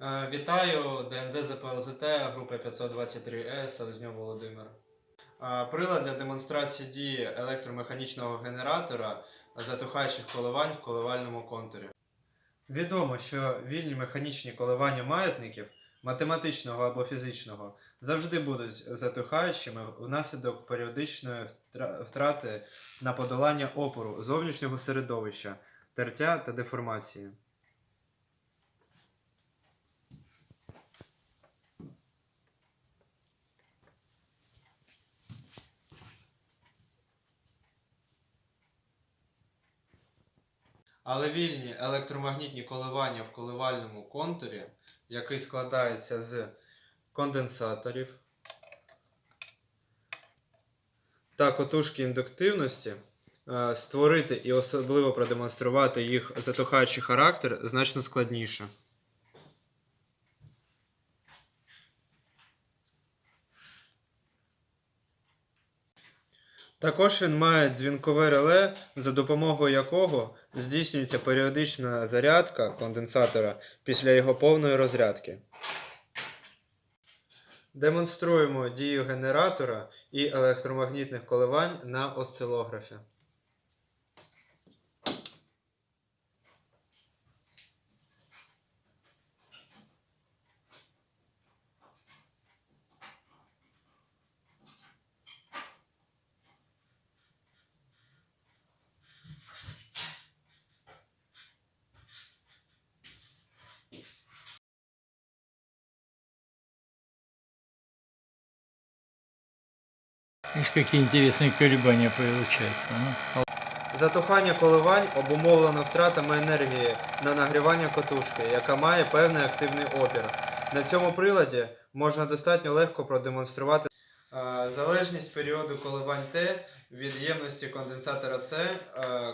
Е, Вітаю, ДНЗ ЗПЛЗТ, група 523Е, Селезньов Володимир. Е, Прилад для демонстрації дії електромеханічного генератора затухаючих коливань в коливальному контурі. Відомо, що вільні механічні коливання маятників, математичного або фізичного, завжди будуть затухаючими внаслідок періодичної втрати на подолання опору зовнішнього середовища, тертя та деформації. Але вільні електромагнітні коливання в коливальному контурі, який складається з конденсаторів та котушки індуктивності, е, створити і особливо продемонструвати їх затухаючий характер значно складніше. Також він має дзвінкове реле, за допомогою якого здійснюється періодична зарядка конденсатора після його повної розрядки. Демонструємо дію генератора і електромагнітних коливань на осцилографі. Видишь, какие интересные колебания получаются. ну. Затухання коливань обумовлено втратами енергії на нагрівання котушки, яка має певний активний опір. На цьому приладі можна достатньо легко продемонструвати е, залежність періоду коливань Т від ємності конденсатора С, е,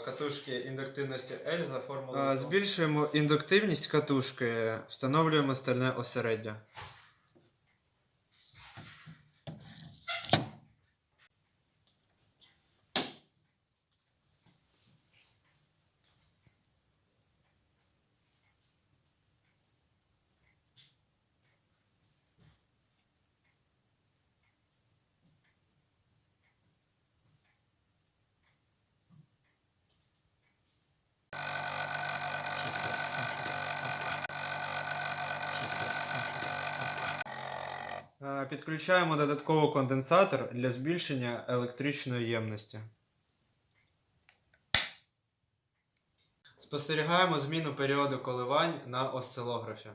катушки індуктивності L за формулою. Збільшуємо індуктивність катушки, встановлюємо стальне осереддя. Підключаємо додатковий конденсатор для збільшення електричної ємності. Спостерігаємо зміну періоду коливань на осцилографі.